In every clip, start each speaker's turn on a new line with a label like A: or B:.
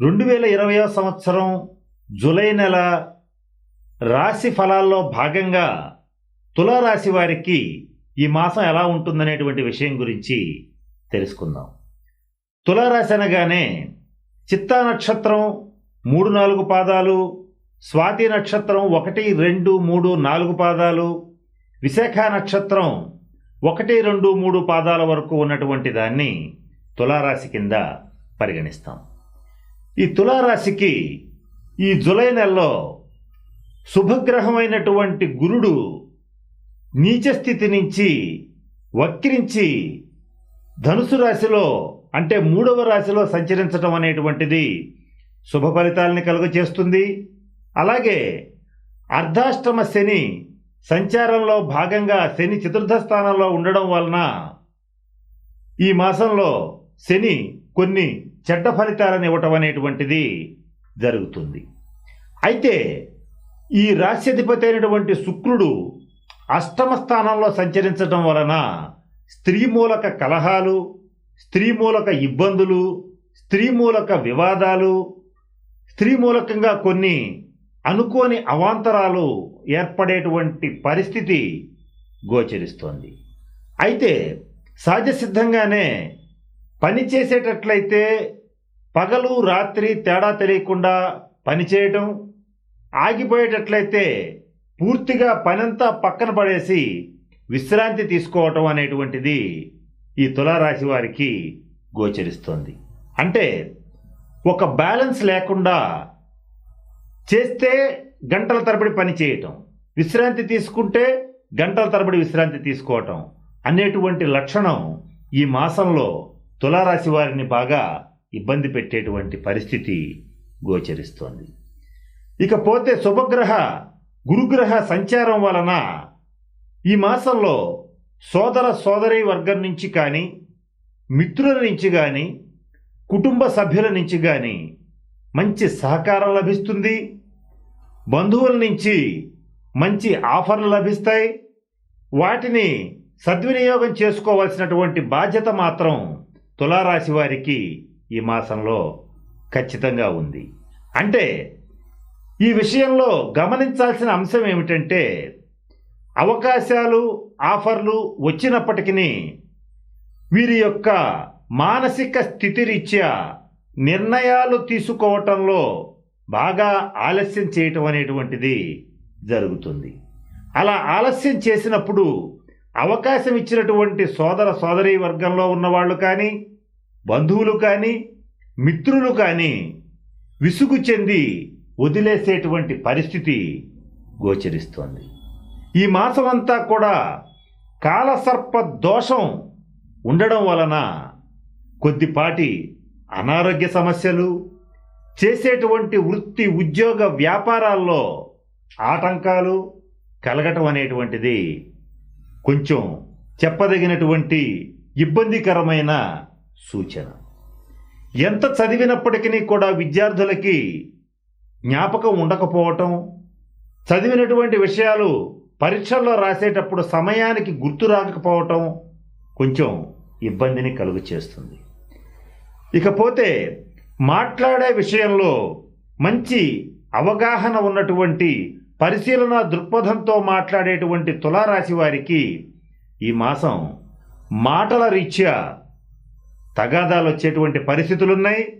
A: రెండు వేల ఇరవయో సంవత్సరం జూలై నెల రాశి ఫలాల్లో భాగంగా తులారాశి వారికి ఈ మాసం ఎలా ఉంటుందనేటువంటి విషయం గురించి తెలుసుకుందాం. తులారాశి అనగానే చిత్తా నక్షత్రం మూడు నాలుగు పాదాలు స్వాతి నక్షత్రం ఒకటి రెండు మూడు నాలుగు పాదాలు విశాఖ నక్షత్రం ఒకటి రెండు మూడు పాదాల వరకు ఉన్నటువంటి దాన్ని తులారాశి కింద పరిగణిస్తాం. ఈ తులారాశికి ఈ జులై నెలలో శుభగ్రహమైనటువంటి గురుడు నీచ స్థితి నుంచి వక్రించి ధనుసు రాశిలో అంటే మూడవ రాశిలో సంచరించడం అనేటువంటిది శుభ ఫలితాలని కలుగచేస్తుంది. అలాగే అర్ధాష్టమ శని సంచారంలో భాగంగా శని చతుర్థ స్థానంలో ఉండడం వలన ఈ మాసంలో శని కొన్ని చెడ్డ ఫలితాలను ఇవ్వటం అనేటువంటిది జరుగుతుంది. అయితే ఈ రాశ్యధిపతి అయినటువంటి శుక్రుడు అష్టమ స్థానంలో సంచరించడం వలన స్త్రీ మూలక కలహాలు స్త్రీ మూలక ఇబ్బందులు స్త్రీ మూలక వివాదాలు స్త్రీ మూలకంగా కొన్ని అనుకోని అవాంతరాలు ఏర్పడేటువంటి పరిస్థితి గోచరిస్తోంది. అయితే సహజసిద్ధంగానే పనిచేసేటట్లయితే పని చేసేటట్లయితే పగలు రాత్రి తేడా తెలియకుండా పనిచేయటం ఆగిపోయేటట్లయితే పూర్తిగా పనంతా పక్కన పడేసి విశ్రాంతి తీసుకోవటం అనేటువంటిది ఈ తులారాశి వారికి గోచరిస్తుంది. అంటే ఒక బ్యాలెన్స్ లేకుండా చేస్తే గంటల తరబడి పని చేయటం విశ్రాంతి తీసుకుంటే గంటల తరబడి విశ్రాంతి తీసుకోవటం అనేటువంటి లక్షణం ఈ మాసంలో తులారాశి వారిని బాగా ఇబ్బంది పెట్టేటువంటి పరిస్థితి గోచరిస్తోంది. ఇకపోతే శుభగ్రహ గురుగ్రహ సంచారం వలన ఈ మాసంలో సోదర సోదరి వర్గం నుంచి కానీ మిత్రుల నుంచి కానీ కుటుంబ సభ్యుల నుంచి కానీ మంచి సహకారం లభిస్తుంది. బంధువుల నుంచి మంచి ఆఫర్లు లభిస్తాయి. వాటిని సద్వినియోగం చేసుకోవాల్సినటువంటి బాధ్యత మాత్రం తులారాశి వారికి ఈ మాసంలో ఖచ్చితంగా ఉంది. అంటే ఈ విషయంలో గమనించాల్సిన అంశం ఏమిటంటే అవకాశాలు ఆఫర్లు వచ్చినప్పటికీ వీరి యొక్క మానసిక స్థితిరీత్యా నిర్ణయాలు తీసుకోవటంలో బాగా ఆలస్యం చేయటం అనేటువంటిది జరుగుతుంది. అలా ఆలస్యం చేసినప్పుడు అవకాశం ఇచ్చినటువంటి సోదర సోదరీ వర్గంలో ఉన్నవాళ్ళు కానీ బంధువులు కానీ మిత్రులు కానీ విసుగు చెంది వదిలేసేటువంటి పరిస్థితి గోచరిస్తోంది. ఈ మాసం అంతా కూడా కాలసర్ప దోషం ఉండడం వలన కొద్దిపాటి అనారోగ్య సమస్యలు చేసేటువంటి వృత్తి ఉద్యోగ వ్యాపారాల్లో ఆటంకాలు కలగటం అనేటువంటిది కొంచెం చెప్పదగినటువంటి ఇబ్బందికరమైన సూచన. ఎంత చదివినప్పటికీ కూడా విద్యార్థులకి జ్ఞాపకం ఉండకపోవటం చదివినటువంటి విషయాలు పరీక్షల్లో రాసేటప్పుడు సమయానికి గుర్తు రాకపోవటం కొంచెం ఇబ్బందిని కలుగు చేస్తుంది. ఇకపోతే మాట్లాడే విషయంలో మంచి అవగాహన ఉన్నటువంటి పరిశీలన దృక్పథంతో మాట్లాడేటువంటి తులారాశి వారికి ఈ మాసం మాటల రీత్యా తగాదాలు వచ్చేటువంటి పరిస్థితులున్నాయి.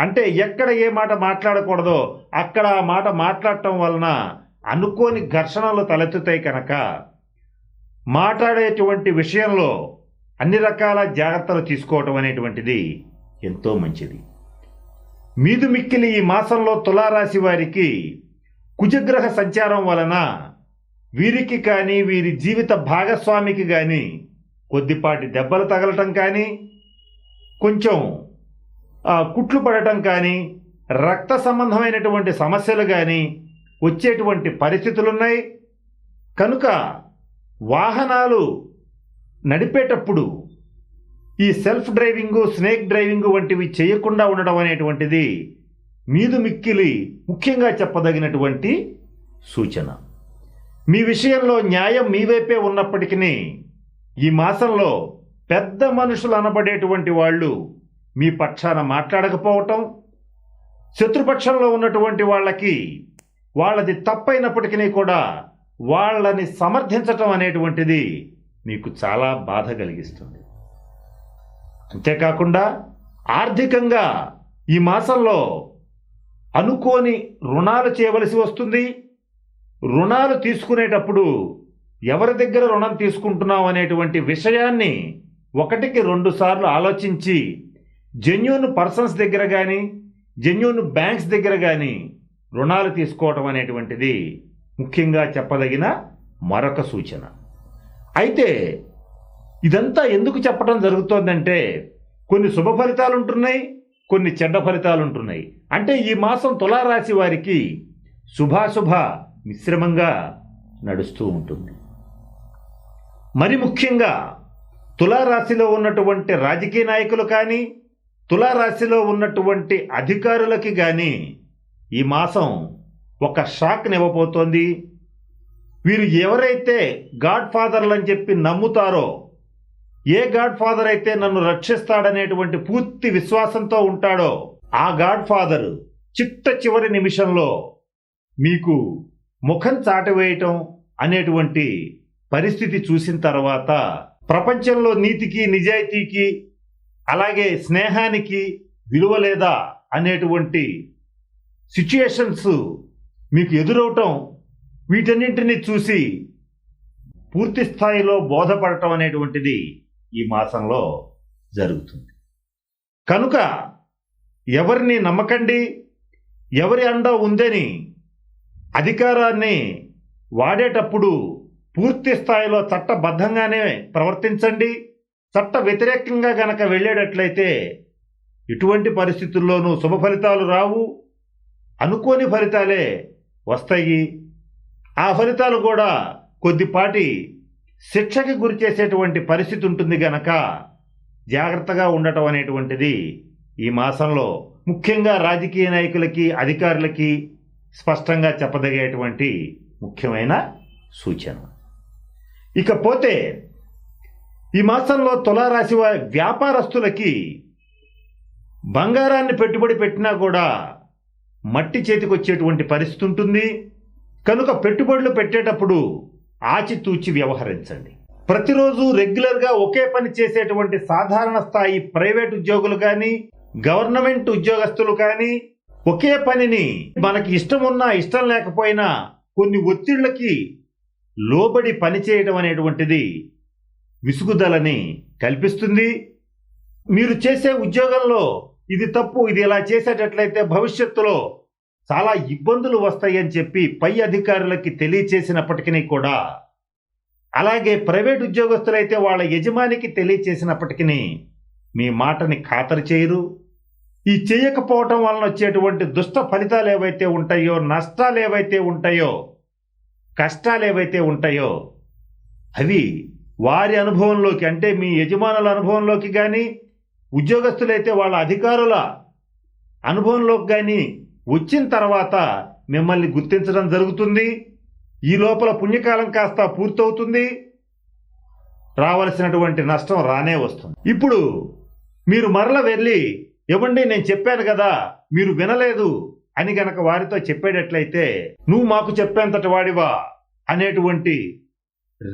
A: అంటే ఎక్కడ ఏ మాట మాట్లాడకూడదో అక్కడ ఆ మాట మాట్లాడటం వలన అనుకోని ఘర్షణలు తలెత్తుతాయి కనుక మాట్లాడేటువంటి విషయంలో అన్ని రకాల జాగ్రత్తలు తీసుకోవటం అనేటువంటిది ఎంతో మంచిది. మీదు మిక్కిలి ఈ మాసంలో తులారాశి వారికి కుజగ్రహ సంచారం వలన వీరికి కానీ వీరి జీవిత భాగస్వామికి కానీ కొద్దిపాటి దెబ్బలు తగలటం కానీ కొంచెం కుట్లు పడటం కానీ రక్త సంబంధమైనటువంటి సమస్యలు కానీ వచ్చేటువంటి పరిస్థితులు ఉన్నాయి కనుక వాహనాలు నడిపేటప్పుడు ఈ సెల్ఫ్ డ్రైవింగు స్నేక్ డ్రైవింగు వంటివి చేయకుండా ఉండడం అనేటువంటిది మీదు మిక్కిలి ముఖ్యంగా చెప్పదగినటువంటి సూచన. మీ విషయంలో న్యాయం మీ వైపే ఉన్నప్పటికీ ఈ మాసంలో పెద్ద మనుషులు అనబడేటువంటి వాళ్ళు మీ పక్షాన మాట్లాడకపోవటం శత్రుపక్షంలో ఉన్నటువంటి వాళ్ళకి వాళ్ళది తప్పైనప్పటికీ కూడా వాళ్ళని సమర్థించటం అనేటువంటిది మీకు చాలా బాధ కలిగిస్తుంది. అంతేకాకుండా ఆర్థికంగా ఈ మాసంలో అనుకోని రుణాలు చేయవలసి వస్తుంది. రుణాలు తీసుకునేటప్పుడు ఎవరి దగ్గర రుణం తీసుకుంటున్నాం అనేటువంటి విషయాన్ని ఒకటికి రెండు సార్లు ఆలోచించి జెన్యున్ పర్సన్స్ దగ్గర కానీ జెన్యున్ బ్యాంక్స్ దగ్గర కానీ రుణాలు తీసుకోవటం అనేటువంటిది ముఖ్యంగా చెప్పదగిన మరొక సూచన. అయితే ఇదంతా ఎందుకు చెప్పడం జరుగుతోందంటే కొన్ని శుభ ఫలితాలు ఉంటున్నాయి కొన్ని చెడ్డ ఫలితాలు ఉంటున్నాయి అంటే ఈ మాసం తులారాశి వారికి శుభాశుభ మిశ్రమంగా నడుస్తూ ఉంటుంది. మరి ముఖ్యంగా తులారాశిలో ఉన్నటువంటి రాజకీయ నాయకులు కానీ తులారాశిలో ఉన్నటువంటి అధికారులకి కానీ ఈ మాసం ఒక షాక్ని ఇవ్వబోతోంది వీరు ఎవరైతే గాడ్ ఫాదర్లు అని చెప్పి నమ్ముతారో ఏ గాడ్ ఫాదర్ అయితే నన్ను రక్షిస్తాడనేటువంటి పూర్తి విశ్వాసంతో ఉంటాడో ఆ గాడ్ ఫాదర్ చిట్ట చివరి నిమిషంలో మీకు ముఖం చాటవేయటం అనేటువంటి పరిస్థితి చూసిన తర్వాత ప్రపంచంలో నీతికి నిజాయితీకి అలాగే స్నేహానికి విలువ లేదా అనేటువంటి సిచ్యుయేషన్స్ మీకు ఎదురవటం వీటన్నింటినీ చూసి పూర్తి స్థాయిలో బోధపడటం అనేటువంటిది ఈ మాసంలో జరుగుతుంది. కనుక ఎవరిని నమ్మకండి ఎవరి అండ ఉందని అధికారాన్ని వాడేటప్పుడు పూర్తి స్థాయిలో చట్టబద్ధంగానే ప్రవర్తించండి. చట్ట వ్యతిరేకంగా గనక వెళ్ళేటట్లయితే ఎటువంటి పరిస్థితుల్లోనూ శుభ ఫలితాలు రావు. అనుకోని ఫలితాలే వస్తాయి. ఆ ఫలితాలు కూడా కొద్దిపాటి శిక్షకి గురి చేసేటువంటి పరిస్థితి ఉంటుంది గనక జాగ్రత్తగా ఉండటం అనేటువంటిది ఈ మాసంలో ముఖ్యంగా రాజకీయ నాయకులకి అధికారులకి స్పష్టంగా చెప్పదగేటువంటి ముఖ్యమైన సూచన. ఇకపోతే ఈ మాసంలో తులారాశి వారి వ్యాపారస్తులకి బంగారాన్ని పెట్టుబడి పెట్టినా కూడా మట్టి చేతికి వచ్చేటువంటి పరిస్థితి ఉంటుంది. కనుక పెట్టుబడులు పెట్టేటప్పుడు ఆచితూచి వ్యవహరించండి. ప్రతిరోజు రెగ్యులర్గా ఒకే పని చేసేటువంటి సాధారణ స్థాయి ప్రైవేట్ ఉద్యోగులు కానీ గవర్నమెంట్ ఉద్యోగస్తులు కానీ ఒకే పనిని మనకి ఇష్టం ఉన్నా ఇష్టం లేకపోయినా కొన్ని ఒత్తిళ్ళకి లోబడి పనిచేయడం అనేటువంటిది విసుగుదలని కల్పిస్తుంది. మీరు చేసే ఉద్యోగంలో ఇది తప్పు ఇది ఇలా చేసేటట్లయితే భవిష్యత్తులో చాలా ఇబ్బందులు వస్తాయని చెప్పి పై అధికారులకి తెలియచేసినప్పటికీ కూడా అలాగే ప్రైవేట్ ఉద్యోగస్తులైతే వాళ్ళ యజమానికి తెలియచేసినప్పటికీ మీ మాటని ఖాతరు చేయరు. ఈ చేయకపోవటం వలన వచ్చేటువంటి దుష్ట ఫలితాలు ఏవైతే ఉంటాయో నష్టాలు ఏవైతే ఉంటాయో కష్టాలు ఏవైతే ఉంటాయో అవి వారి అనుభవంలోకి అంటే మీ యజమానుల అనుభవంలోకి కానీ ఉద్యోగస్తులైతే వాళ్ళ అధికారుల అనుభవంలోకి కానీ వచ్చిన తర్వాత మిమ్మల్ని గుర్తించడం జరుగుతుంది. ఈ లోపల పుణ్యకాలం కాస్త పూర్తవుతుంది. రావలసినటువంటి నష్టం రానే వస్తుంది. ఇప్పుడు మీరు మరల వెళ్ళి ఇవ్వండి నేను చెప్పాను కదా మీరు వినలేదు అని గనక వారితో చెప్పేటట్లయితే నువ్వు మాకు చెప్పేంతటి వాడివా? అనేటువంటి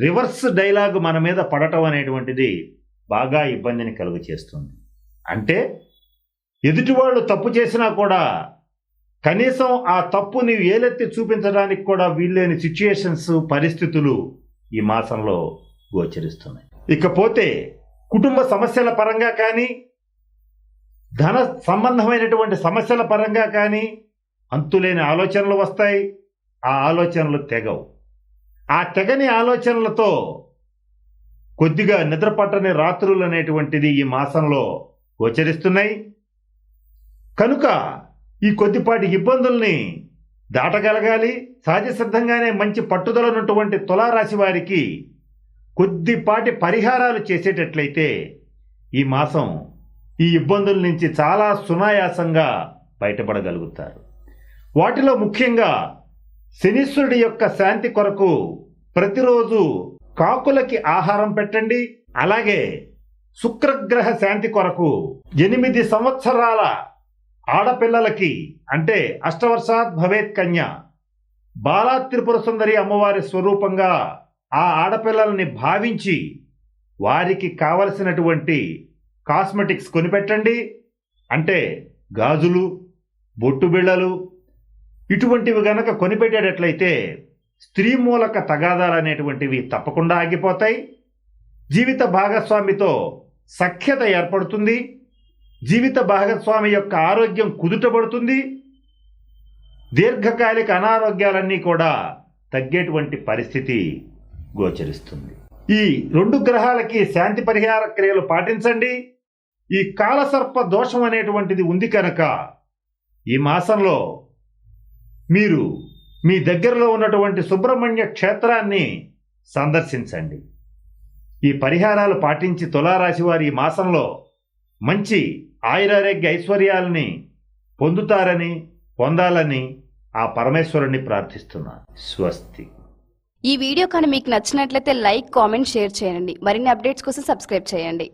A: రివర్స్ డైలాగ్ మన మీద పడటం అనేటువంటిది బాగా ఇబ్బందిని కలుగు చేస్తుంది అంటే ఎదుటివాళ్ళు తప్పు చేసినా కూడా కనీసం ఆ తప్పు నీవు ఏలెత్తి చూపించడానికి కూడా వీల్లేని సిచ్యుయేషన్స్ పరిస్థితులు ఈ మాసంలో గోచరిస్తున్నాయి. ఇకపోతే కుటుంబ సమస్యల పరంగా కానీ ధన సంబంధమైనటువంటి సమస్యల పరంగా కానీ అంతులేని ఆలోచనలు వస్తాయి. ఆ ఆలోచనలు తెగవు. ఆ తెగని ఆలోచనలతో కొద్దిగా నిద్రపట్టని రాత్రులు అనేటువంటిది ఈ మాసంలో గోచరిస్తున్నాయి. కనుక ఈ కొద్దిపాటి ఇబ్బందుల్ని దాటగలగాలి. సహజసిద్ధంగానే మంచి పట్టుదలనున్నటువంటి తులారాశి వారికి కొద్దిపాటి పరిహారాలు చేసేటట్లయితే ఈ మాసం ఈ ఇబ్బందుల నుంచి చాలా సునాయాసంగా బయటపడగలుగుతారు. వాటిలో ముఖ్యంగా శనిశ్వరుడి యొక్క శాంతి కొరకు ప్రతిరోజు కాకులకి ఆహారం పెట్టండి. అలాగే శుక్రగ్రహ శాంతి కొరకు ఎనిమిది సంవత్సరాల ఆడపిల్లలకి అంటే అష్టవర్షాత్ భవేత్ కన్య. బాలా త్రిపుర సుందరి అమ్మవారి స్వరూపంగా ఆ ఆడపిల్లల్ని భావించి వారికి కావలసినటువంటి కాస్మెటిక్స్ కొనిపెట్టండి. అంటే గాజులు బొట్టు బిళ్ళలు ఇటువంటివి గనక కొనిపెట్టేటట్లయితే స్త్రీ మూలక తగాదాలు అనేటువంటివి తప్పకుండా ఆగిపోతాయి. జీవిత భాగస్వామితో సఖ్యత ఏర్పడుతుంది. జీవిత భాగస్వామి యొక్క ఆరోగ్యం కుదుటపడుతుంది దీర్ఘకాలిక అనారోగ్యాలన్నీ కూడా తగ్గేటువంటి పరిస్థితి గోచరిస్తుంది. ఈ రెండు గ్రహాలకి శాంతి పరిహార క్రియలు పాటించండి. ఈ కాలసర్ప దోషం అనేటువంటిది ఉంది కనుక ఈ మాసంలో మీరు మీ దగ్గరలో ఉన్నటువంటి సుబ్రహ్మణ్య క్షేత్రాన్ని సందర్శించండి. ఈ పరిహారాలు పాటించి తులారాశి వారి ఈ మాసంలో మంచి ఆయురారోగ్య ఐశ్వర్యాలని పొందుతారని పొందాలని ఆ పరమేశ్వరుణ్ణి ప్రార్థిస్తున్నా స్వస్తి.
B: ఈ వీడియో కానీ మీకు నచ్చినట్లయితే లైక్ కామెంట్ షేర్ చేయండి. మరిన్ని అప్డేట్స్ కోసం సబ్స్క్రైబ్ చేయండి.